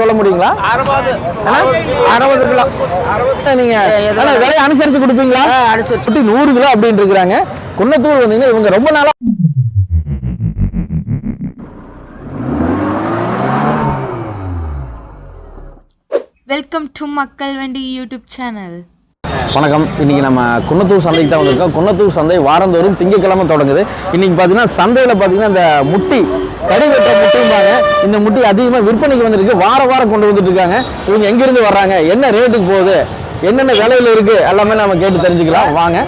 சொல்ல முடியுங்களா? அறுபது. கிலோ. நீங்க விலையை அனுசரிச்சு கொடுப்பீங்களா? அனுசரிச்சு சுட்டி நூறு கிலோ அப்படின்னு இருக்கிறாங்க. குன்னத்தூர் வந்தீங்கன்னா இவங்க ரொம்ப நாளா வெல்கம் டு மக்கள் வண்டி யூடியூப் சேனல் வணக்கம். இன்னைக்கு நம்ம குன்னத்தூர் சந்தைக்கு தான் வந்திருக்கோம். குன்னத்தூர் சந்தை வாரந்தோறும் திங்கக்கிழமை தொடங்குது. இன்னைக்கு பார்த்தீங்கன்னா சந்தையில் பார்த்தீங்கன்னா இந்த முட்டி கடிவெட்ட முட்டிம்பாங்க. இந்த முட்டி அதிகமாக விற்பனைக்கு வந்திருக்கு. வார வாரம் கொண்டு வந்துட்டு இருக்காங்க. இவங்க எங்கேருந்து வர்றாங்க? என்ன ரேட்டுக்கு போகுது? என்னென்ன விலையில் இருக்குது எல்லாமே நம்ம கேட்டு தெரிஞ்சுக்கலாம். வாங்க.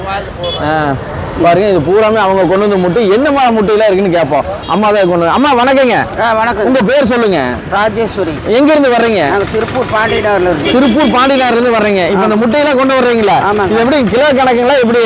பாருங்க இது பூராமே அவங்க கொண்டு வந்து முட்டி. என்ன மாதிரி முட்டையெல்லாம் இருக்குன்னு கேட்போம். அம்மா தான் கொண்டு வந்து அம்மா வணக்கங்க. வணக்கம். உங்க பேர் சொல்லுங்க. ராஜேஸ்வரி. எங்க இருந்து வர்றீங்க திருப்பூர் பாண்டியனகர்ல இருக்கு திருப்பூர் பாண்டினார்ல இருந்து வர்றீங்க. இப்போ இந்த முட்டையெல்லாம் கொண்டு வர்றீங்களா. இது எப்படி கிலோ கணக்குங்களா எப்படி?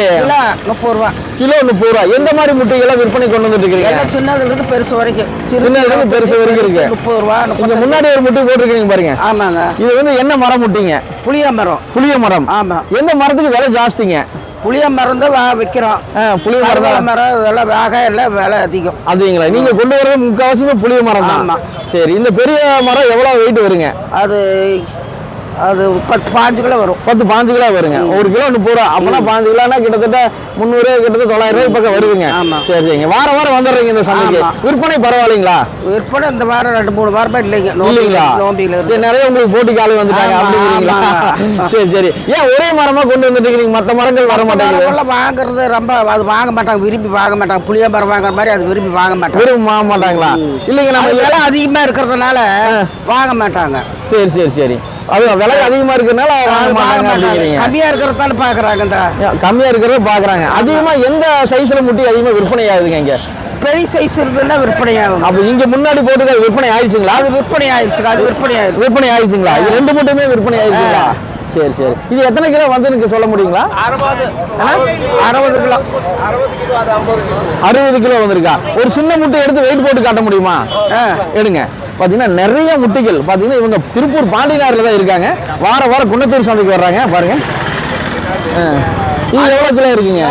முப்பது ரூபா. கிலோ முப்பது ரூபா. எந்த மாதிரி முட்டைகளை விற்பனை கொண்டு வந்துட்டு இருக்கீங்க சின்னதுல இருந்து பெருசு வரைக்கும். சின்னதுல இருந்து பெருசு வரைக்கும் இருக்கு. முப்பது ரூபா இங்க முப்பது முன்னாடி ஒரு முட்டை போட்டிருக்கீங்க பாருங்க. ஆமாங்க. இது வந்து என்ன மரம் முட்டிங்க? புளிய மரம் புளிய மரம் ஆமா. எந்த மரத்துக்கு விலை ஜாஸ்திங்க? புளிய மரம் தான் வா- விக்கிறோம். ஆ, புளிய மரம் மரம் இதெல்லாம் வேக எல்லாம் விலை அதிகம். அதுங்களா நீங்க கொண்டு வரது முக்கால்வாசிமே புளிய மரம் தான். சரி இந்த பெரிய மரம் எவ்வளவு வெயிட் வருங்க? அது அது பத்து பாஞ்சு கிலோ வரும். பத்து பாஞ்சு கிலோ வருங்க ஒரு கிலோ முப்பது ரூபா. அப்பனா பாஞ்சு கிலோனா கிட்டத்தட்ட முந்நூறு கிட்டத்தட்ட தொள்ளாயிரம் ரூபாய் பக்கம் வருதுங்க. சரிங்க. வாரம் வாரம் வந்துடுறீங்க இந்த சந்தைக்கு. விற்பனை பரவாயில்லைங்களா? விற்பனை இந்த வாரம் ரெண்டு மூணு வாரமா இல்லைங்க. இல்லைங்களா? சரி நிறைய உங்களுக்கு போட்டிக்கு ஆளு வந்துட்டாங்க. அப்படிங்கிறீங்களா. சரி சரி. ஏன் ஒரே மரமா கொண்டு வந்துட்டு இருக்கீங்க மற்ற மரங்கள் வர மரமெல்லாம் வாங்குறது ரொம்ப அது வாங்க மாட்டாங்க விரும்பி வாங்க மாட்டாங்க. புளிய மரம் வாங்குற மாதிரி அது விரும்பி வாங்க மாட்டாங்க. விரும்ப வாங்க மாட்டாங்களா? இல்லைங்க நம்ம விலை அதிகமா இருக்கிறதுனால வாங்க மாட்டாங்க. சரி சரி சரி. அது விலை அதிகமா இருக்கறனால வாங்க மாட்டாங்க அப்படிங்கிறீங்க. கம்மியா இருக்கிறதால பாக்குறாங்க இந்த கம்மியா இருக்கிறத பாக்குறாங்க. அதிகமா எந்த சைஸ்ல முட்டி அதிகமா விற்பனை ஆகுதுங்க இங்க? பெரிய சைஸ் இருக்குன்னா விற்பனை ஆகும். அப்ப இங்க முன்னாடி போட்டு விற்பனை ஆயிடுச்சுங்களா? அது விற்பனை ஆயிடுச்சு அது விற்பனை ஆயிடுச்சு. விற்பனை ஆயிடுச்சுங்களா? இது ரெண்டு மட்டுமே விற்பனை ஆயிடுச்சுங்களா? சரி சரி. இது எத்தனை கிலோ வந்து எனக்கு சொல்ல முடியுங்களா? அறுபது. கிலோ. அறுபது கிலோ வந்திருக்கா? ஒரு சின்ன முட்டை எடுத்து வெயிட் போட்டு காட்ட முடியுமா? ஆ. எடுங்க. பாத்தீங்கன்னா நிறைய முட்டைகள். பாத்தீங்கன்னா இவங்க திருப்பூர் பாண்டினார்ல தான் இருக்காங்க. வார வாரம் குன்னத்தூர் சந்தைக்கு வர்றாங்க. பாருங்க. ஆ. இது எவ்வளவு கிலோ இருக்குங்க?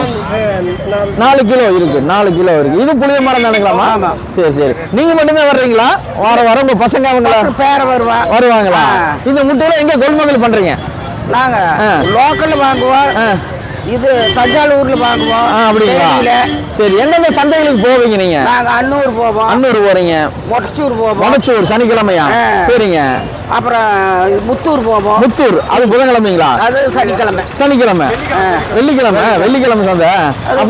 நாலு கிலோ இருக்கு. நாலு கிலோ இருக்கு. இது புளிய மரம் தானுங்களாமா. சரி சரி. நீங்க மட்டுமே வர்றீங்களா? வார வாரம் உங்க பசங்க அவங்களா? பேர வருவா. வருவாங்களா. இந்த முட்டையில எங்க கொள்முதல் பண்றீங்க? நாங்க ஆ. லோக்கல்ல வாங்குவோம். இது தஞ்சாவூர்ல வாங்குவோம். ஆ, அப்படிங்களா. சரி எந்தெந்த சந்தைகளுக்கு போவீங்க நீங்க? நாங்க அன்னூர் போவோம். அன்னூர் போறீங்க. மொட்டச்சூர் போவோம். மொடச்சூர் சனிக்கிழமையா. சரிங்க. அப்புறம் முத்தூர் போவோம். முத்தூர் அது புதன்கிழமைங்களா? அது சனிக்கிழமை. சனிக்கிழமை. வெள்ளிக்கிழமை வெள்ளிக்கிழமை சந்தை.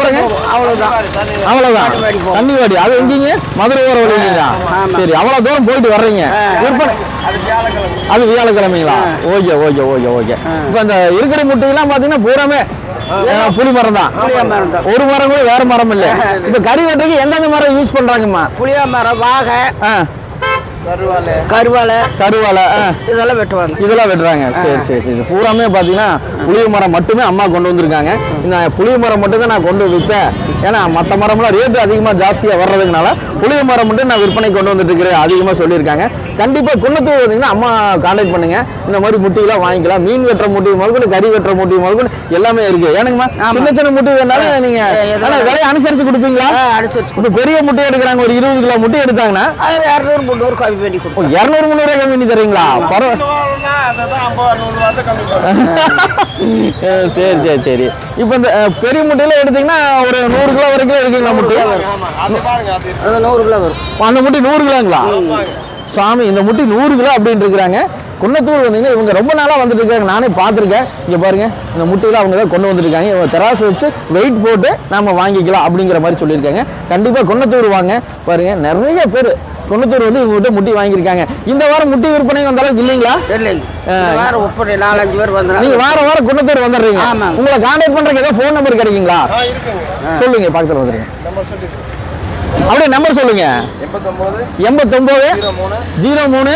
போவோம். அவ்வளவுதான். அவ்வளவுதான். தண்ணிவாடி அது எங்கீங்க? மதுரை ஓர வழிங்களா. சரி அவ்வளவு தூரம் போயிட்டு வர்றீங்க. விற்பனை அது வியாழக்கிழமைங்களா? Okay okay okay okay. இப்போ இந்த இருக்கிற முட்டையெல்லாம் பார்த்தீங்கன்னா பூராமே புளி மரம் தான் புளிய மரம் தான் ஒரு மரம் கூட வேற மரம் இல்ல. இப்ப கறி வெட்டுறதுக்கு எந்தெந்த மரம் யூஸ் பண்றாங்கம்மா? புளிய மரம் வாகை கருவாலை. கருவாலை. ஆ, இதெல்லாம் வெட்டுவாங்க. இதெல்லாம் வெட்டுறாங்க. சரி சரி சரி. பூராமே பாத்தீங்கன்னா புளிய மரம் மட்டுமே அம்மா கொண்டு வந்திருக்காங்க. இந்த புளிய மரம் மட்டும் தான் நான் கொண்டு விற்றேன் ஏன்னா மற்ற மரம்லாம் ரேட்டு அதிகமா ஜாஸ்தியா வர்றதுனால புளிய மரம் மட்டும் நான் விற்பனை கொண்டு வந்துட்டு இருக்கிறேன் அதிகமா சொல்லியிருக்காங்க. கண்டிப்பா குன்னத்தூர் வந்தீங்கன்னா அம்மா கான்டாக்ட் பண்ணுங்க. இந்த மாதிரி முட்டியெல்லாம் வாங்கிக்கலாம். மீன் வெட்டுற முட்டி முதல்கொண்டு கறி வெட்டுற முட்டி முதல்கொண்டு எல்லாமே இருக்கு. ஏனுங்கம்மா. சின்ன சின்ன முட்டி வேணாலும் நீங்க விலையை அனுசரிச்சு கொடுப்பீங்களா? பெரிய முட்டை எடுக்கிறாங்க ஒரு இருபது கிலோ முட்டை எடுத்தாங்கன்னா இரநூறு முந்நூறு கம்மி பண்ணி கொடுப்போம் இரநூறு முந்நூறு கம்மி பண்ணி தரீங்களா பரவாயில்ல சரி சரி சரி. இப்போ இந்த பெரிய முட்டையில எடுத்தீங்கன்னா ஒரு நூறு கிலோ வரைக்கும் இருக்குங்களா முட்டை? அது நூறு கிலோ வரும். அந்த முட்டை நூறு கிலோங்களா? சாமி இந்த முட்டை நூறு கிலோ அப்படின்னு இருக்கிறாங்க. குன்னத்தூர் வந்தீங்கன்னா இவங்க ரொம்ப நாளாக வந்துட்டு இருக்காங்க. நானே பார்த்துருக்கேன். இங்கே பாருங்க இந்த முட்டையில அவங்க தான் கொண்டு வந்திருக்காங்க. இவங்க தெராசு வச்சு வெயிட் போட்டு நாம வாங்கிக்கலாம் அப்படிங்கிற மாதிரி சொல்லியிருக்காங்க. கண்டிப்பாக குன்னத்தூர் வாங்க. பாருங்க நிறைய பேர் குன்னத்தூர் வந்து இவங்ககிட்ட முட்டி வாங்கியிருக்காங்க. இந்த வாரம் முட்டி விற்பனை வந்த அளவுக்கு இல்லைங்களா? இல்லைங்க நாலஞ்சு பேர் நீங்க வந்தாங்க வாரம் குன்னத்தூர் வந்துடுறீங்க. உங்களை கான்டாக்ட் பண்றதுக்கு ஏதாவது ஃபோன் நம்பர் கிடைக்குங்களா? சொல்லுங்க பக்கத்துல வந்துருங்க. அப்படியே நம்பர் சொல்லுங்க. எண்பத்தொம்போது ஜீரோ மூணு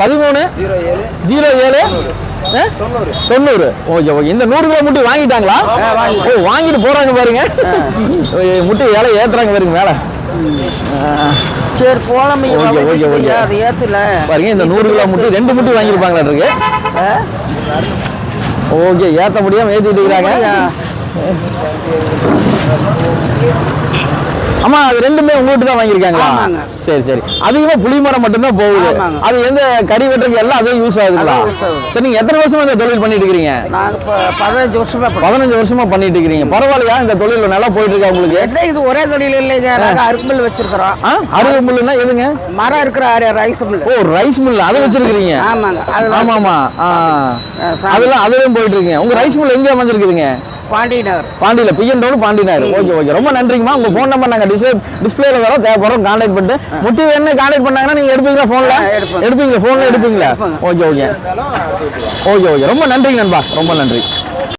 பதிமூணு ஜீரோ ஏழு ஆ? தொண்ணூறு. Okay okay. இந்த நூறு கிலோ முட்டி வாங்கிட்டாங்களா? ஓ வாங்கிட்டு போறாங்க பாருங்க. முட்டி வேலை ஏத்துறாங்க பாருங்க மேல. ஆ. சரி போலாம் ஓகே, ஓகே, ஓகே. அது ஏத்துல. பாருங்க இந்த நூறு கிலோ முட்டி ரெண்டு முட்டி வாங்கியிருப்பாங்களா இருக்கு. ஓகே ஏத்த முடியாம ஏத்திட்டு இருக்கிறாங்க ஆமா அது ரெண்டுமே உங்ககிட்ட தான் வாங்கியிருக்காங்களா. சரி சரி. அதிகமா புளி மரம் மட்டும்தான் போகுது. அது எந்த கறி வெட்டுறதுக்கு எல்லாம் அதுவும் யூஸ் ஆகுதுங்களா? அதுவும். சரி நீங்க எத்தனை வருஷமா இந்த தொழில் பண்ணிட்டு இப்போ பதினஞ்சு வருஷமா பதினஞ்சு வருஷமா பண்ணிட்டு இருக்கிறீங்க பரவாயில்லையா இந்த தொழில் நல்லா போயிட்டு இருக்கா உங்களுக்கு இது ஒரே தொழில் இல்லைங்க. நாங்கள் அருக்குமில் வச்சிருக்கிறோம். முள்ளுன்னா எதுங்க? மரம் இருக்கிற ரைஸ் மில் ஓ ரைஸ் மில் அதை வச்சிருக்கிறீங்க. ஆமாங்க. ஆமா ஆமா அதெல்லாம் அதுலயும் போயிட்டு இருக்கீங்க உங்க ரைஸ் மில் எங்க அமைஞ்சிருக்குதுங்க? Pandi Nagar பாண்டியில PN road Pandi Nayar okay okay. ரொம்ப நன்றிங்கம்மா. உங்க ஃபோன் நம்பர் நாங்க டிஸ்பிளே டிஸ்பிளேல வரோம் தேவைப்படுறோம். கான்டாக்ட் பண்ணிட்டு. முட்டி வேணும் கான்டாக்ட் பண்ணாங்கன்னா நீங்க எடுப்பீங்களா போன்ல ஆ, எடுப்பேன். எடுப்பீங்களா? போன்ல எடுப்பீங்களா? எடுப்பேங்க. Okay okay. Okay okay. ரொம்ப நன்றிங்க நண்பா. ரொம்ப நன்றி.